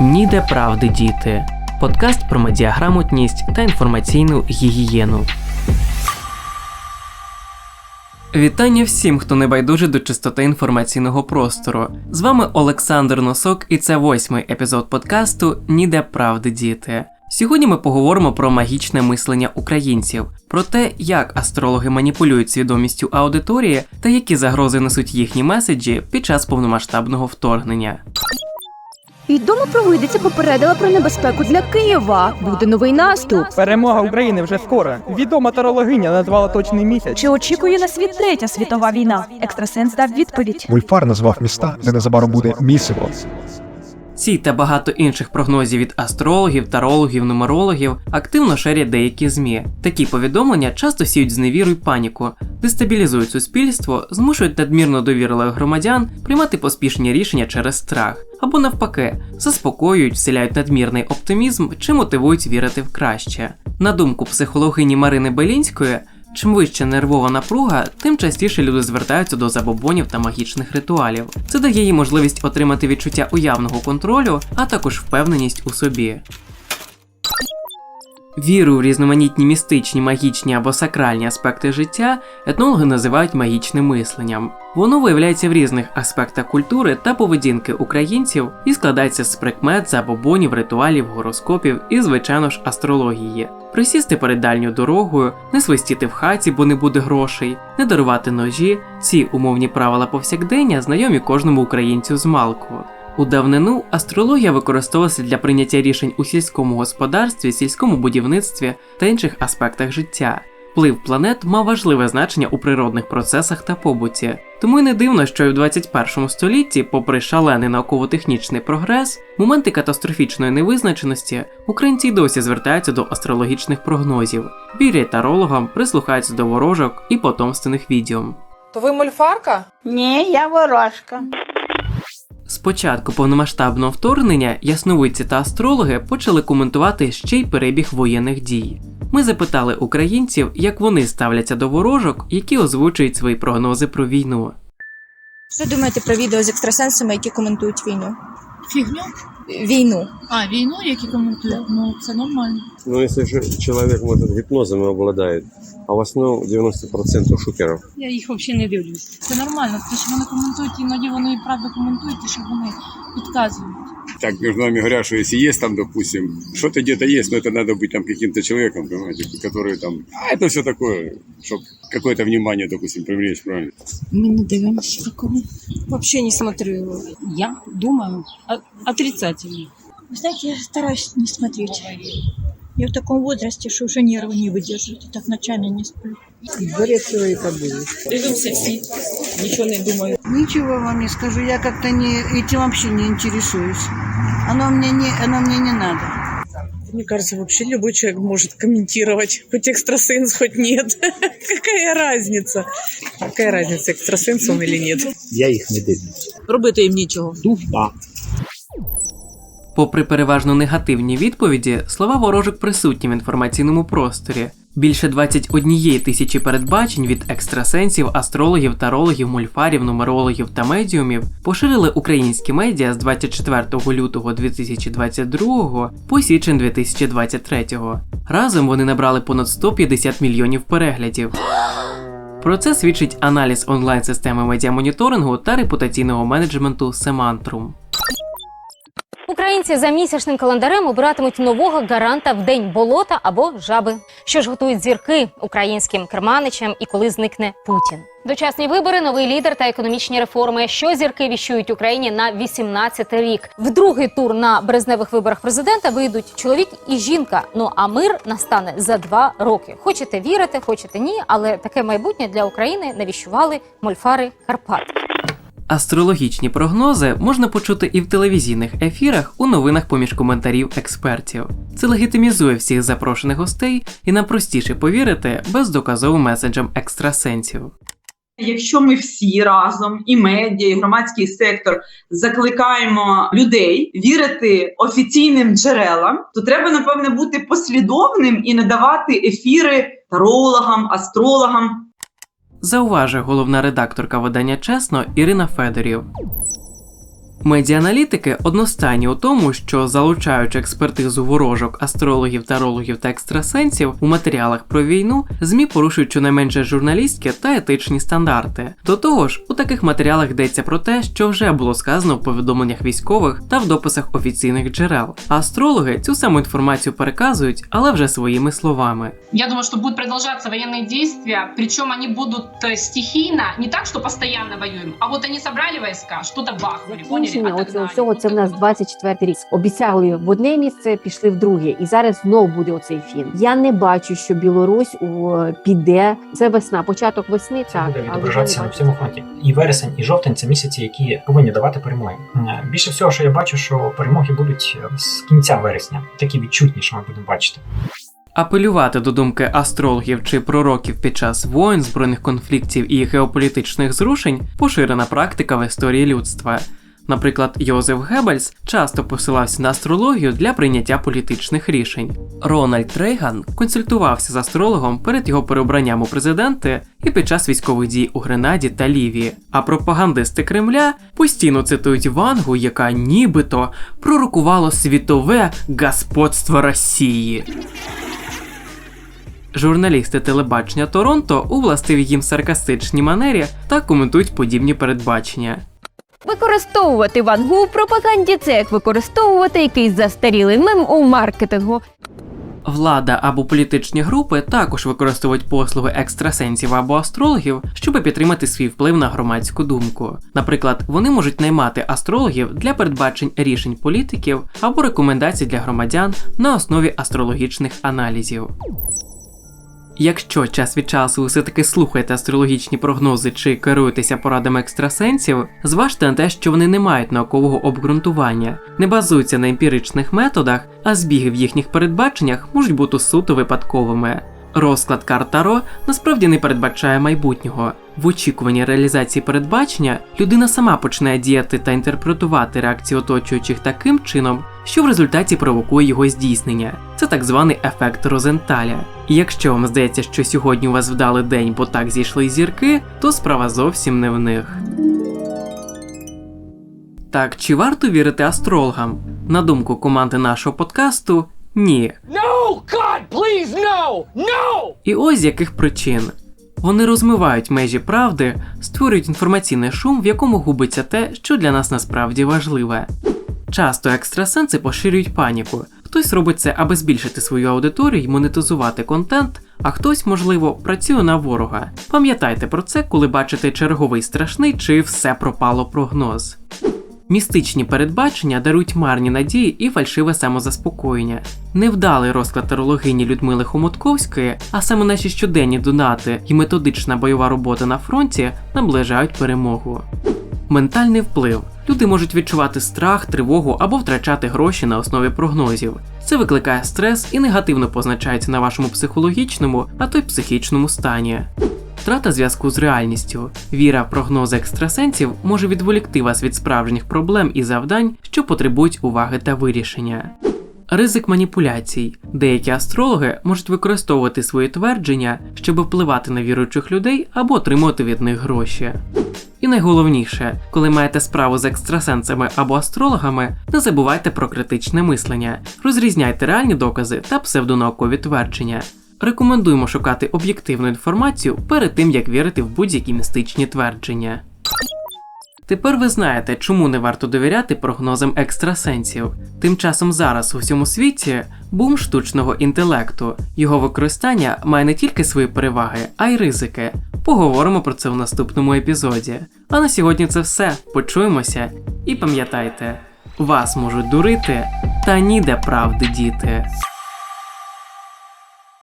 Ніде правди діти. Подкаст про медіаграмотність та інформаційну гігієну. Вітання всім, хто не байдужий до чистоти інформаційного простору. З вами Олександр Носок, і це восьмий епізод подкасту Ніде правди діти. Сьогодні ми поговоримо про магічне мислення українців, про те, як астрологи маніпулюють свідомістю аудиторії та які загрози несуть їхні меседжі під час повномасштабного вторгнення. Відома провидиця попередила про небезпеку для Києва. Буде новий наступ. Перемога України вже скоро. Відома тарологиня назвала точний місяць. Чи очікує на світ третя світова війна? Екстрасенс дав відповідь. Вольфар назвав міста, де незабаром буде місиво. Ці та багато інших прогнозів від астрологів, тарологів, нумерологів активно шерять деякі змі. Такі повідомлення часто сіють зневіру й паніку, дестабілізують суспільство, змушують надмірно довірливих громадян приймати поспішні рішення через страх, або навпаки, заспокоюють, вселяють надмірний оптимізм чи мотивують вірити в краще. На думку психологині Марини Белінської. Чим вища нервова напруга, тим частіше люди звертаються до забобонів та магічних ритуалів. Це дає їй можливість отримати відчуття уявного контролю, а також впевненість у собі. Віру в різноманітні містичні, магічні або сакральні аспекти життя етнологи називають магічним мисленням. Воно виявляється в різних аспектах культури та поведінки українців і складається з прикмет, забобонів, ритуалів, гороскопів і, звичайно ж, астрології. Присісти перед дальньою дорогою, не свистіти в хаті, бо не буде грошей, не дарувати ножі. Ці умовні правила повсякдення знайомі кожному українцю з малку. У давнину астрологія використовувалася для прийняття рішень у сільському господарстві, сільському будівництві та інших аспектах життя. Вплив планет мав важливе значення у природних процесах та побуті. Тому й не дивно, що і в 21 столітті, попри шалений науково-технічний прогрес, моменти катастрофічної невизначеності, українці й досі звертаються до астрологічних прогнозів, вірять тарологам, прислухаються до ворожок і потомственних відьом. То ви мольфарка? Ні, я ворожка. З початку повномасштабного вторгнення ясновидці та астрологи почали коментувати ще й перебіг воєнних дій. Ми запитали українців, як вони ставляться до ворожок, які озвучують свої прогнози про війну. Що думаєте про відео з екстрасенсами, які коментують війну? Фігню? Війну. А, війну, які коментують? Ну, це нормально. Ну, если же человек, может, гипнозом обладает, а в основном 90% шукеров. Я їх взагалі не дивлюсь. Це нормально, тому що вони коментують, іноді вони і правду коментують, і що вони підказують. так между нами говорят, что если есть там, допустим, что-то где-то есть, но это надо быть там каким-то человеком, понимаете, который там, а это все такое, чтобы какое-то внимание, допустим, привлечь, правильно? Ми не дивимося такого. Взагалі не смотрю його. Я думаю о- отрицательно. Вы знаете, я стараюсь не смотреть. Я в таком возрасте, что уже нервы не выдерживают. Так ночами не сплю. Дивимося всі, нічого не думаю. Ничего вам не скажу. Я как-то не этим вообще не интересуюсь. Оно мне не, оно мне не надо. Мне кажется, вообще любой человек может комментировать. Хоть экстрасенс, хоть нет. Какая разница? Какая разница, экстрасенс он или нет? Я їх не дивлюсь. Робити їм нічого. Туфа. Попри переважно негативні відповіді, слова ворожок присутні в інформаційному просторі. Більше 21 тисячі передбачень від екстрасенсів, астрологів, тарологів, мульфарів, нумерологів та медіумів поширили українські медіа з 24 лютого 2022 по січень 2023. Разом вони набрали понад 150 мільйонів переглядів. Про це свідчить аналіз онлайн-системи медіамоніторингу та репутаційного менеджменту Semantrum. Українці за місячним календарем обиратимуть нового гаранта в день болота або жаби. Що ж готують зірки українським керманичам і коли зникне Путін? Дочасні вибори, новий лідер та економічні реформи. Що зірки віщують Україні на 18 рік? В другий тур на березневих виборах президента вийдуть чоловік і жінка. Ну а мир настане за два роки. Хочете вірити, хочете ні, але таке майбутнє для України навіщували мольфари Карпат. Астрологічні прогнози можна почути і в телевізійних ефірах у новинах поміж коментарів експертів. Це легітимізує всіх запрошених гостей і нам простіше повірити бездоказовим меседжам екстрасенсів. Якщо ми всі разом, і медіа, і громадський сектор закликаємо людей вірити офіційним джерелам, то треба напевне бути послідовним і не давати ефіри тарологам, астрологам. Зауважує головна редакторка видання Чесно Ірина Федорів. Медіаналітики одностайні у тому, що залучаючи експертизу ворожок, астрологів, тарологів та екстрасенсів у матеріалах про війну, ЗМІ порушують щонайменше журналістські та етичні стандарти. До того ж, у таких матеріалах йдеться про те, що вже було сказано в повідомленнях військових та в дописах офіційних джерел. Астрологи цю саму інформацію переказують, але вже своїми словами. Я думаю, что будут продолжаться военные действия, причем они будут э, стихийно, не так, что постоянно воюем, а вот они собрали войска, что-то бахнули, поняли? Закінчення оцього всього це в нас 24 рік. Обіцяли в одне місце, пішли в друге, і зараз знов буде оцей фін. Я не бачу, що Білорусь о, піде. Це весна, початок весни. Це так буде але відображатися на всьому фронті. І вересень, і жовтень це місяці, які повинні давати перемоги. Більше всього, що я бачу, що перемоги будуть е, з кінця вересня, такі відчутні, що ми будемо бачити. Апелювати до думки астрологів чи пророків під час воєн, збройних конфліктів і геополітичних зрушень поширена практика в історії людства. Наприклад, Йозеф Геббельс часто посилався на астрологію для прийняття політичних рішень. Рональд Рейган консультувався з астрологом перед його переобранням у президенти і під час військових дій у Гренаді та Лівії. А пропагандисти Кремля постійно цитують Вангу, яка нібито пророкувала світове господство Росії. Журналісти телебачення Торонто у властивій їм саркастичній манері так коментують подібні передбачення. Використовувати вангу у пропаганді це як використовувати якийсь застарілий мем у маркетингу. Влада або політичні групи також використовують послуги екстрасенсів або астрологів, щоб підтримати свій вплив на громадську думку. Наприклад, вони можуть наймати астрологів для передбачень рішень політиків або рекомендацій для громадян на основі астрологічних аналізів. Якщо час від часу все-таки слухаєте астрологічні прогнози чи керуєтеся порадами екстрасенсів, зважте на те, що вони не мають наукового обґрунтування, не базуються на емпіричних методах, а збіги в їхніх передбаченнях можуть бути суто випадковими. Розклад карт Таро насправді не передбачає майбутнього. В очікуванні реалізації передбачення людина сама починає діяти та інтерпретувати реакції оточуючих таким чином, що в результаті провокує його здійснення. Це так званий ефект Розенталя. І якщо вам здається, що сьогодні у вас вдалий день, бо так зійшли зірки, то справа зовсім не в них. Так, чи варто вірити астрологам? На думку команди нашого подкасту, ні. No! God, please, no! No! І ось з яких причин. Вони розмивають межі правди, створюють інформаційний шум, в якому губиться те, що для нас насправді важливе. Часто екстрасенси поширюють паніку. Хтось робить це, аби збільшити свою аудиторію і монетизувати контент, а хтось, можливо, працює на ворога. Пам'ятайте про це, коли бачите черговий страшний чи все пропало прогноз. Містичні передбачення дарують марні надії і фальшиве самозаспокоєння. Невдалий розклад тарологині Людмили Хомутковської, а саме наші щоденні донати і методична бойова робота на фронті наближають перемогу. Ментальний вплив. Люди можуть відчувати страх, тривогу або втрачати гроші на основі прогнозів. Це викликає стрес і негативно позначається на вашому психологічному, а то й психічному стані. Втрата зв'язку з реальністю. Віра в прогнози екстрасенсів може відволікти вас від справжніх проблем і завдань, що потребують уваги та вирішення. Ризик маніпуляцій. Деякі астрологи можуть використовувати свої твердження, щоб впливати на віруючих людей або отримувати від них гроші. І найголовніше, коли маєте справу з екстрасенсами або астрологами, не забувайте про критичне мислення, розрізняйте реальні докази та псевдонаукові твердження. Рекомендуємо шукати об'єктивну інформацію перед тим, як вірити в будь-які містичні твердження. Тепер ви знаєте, чому не варто довіряти прогнозам екстрасенсів. Тим часом зараз у всьому світі бум штучного інтелекту. Його використання має не тільки свої переваги, а й ризики. Поговоримо про це в наступному епізоді. А на сьогодні це все. Почуємося і пам'ятайте, вас можуть дурити, та ніде правди діти.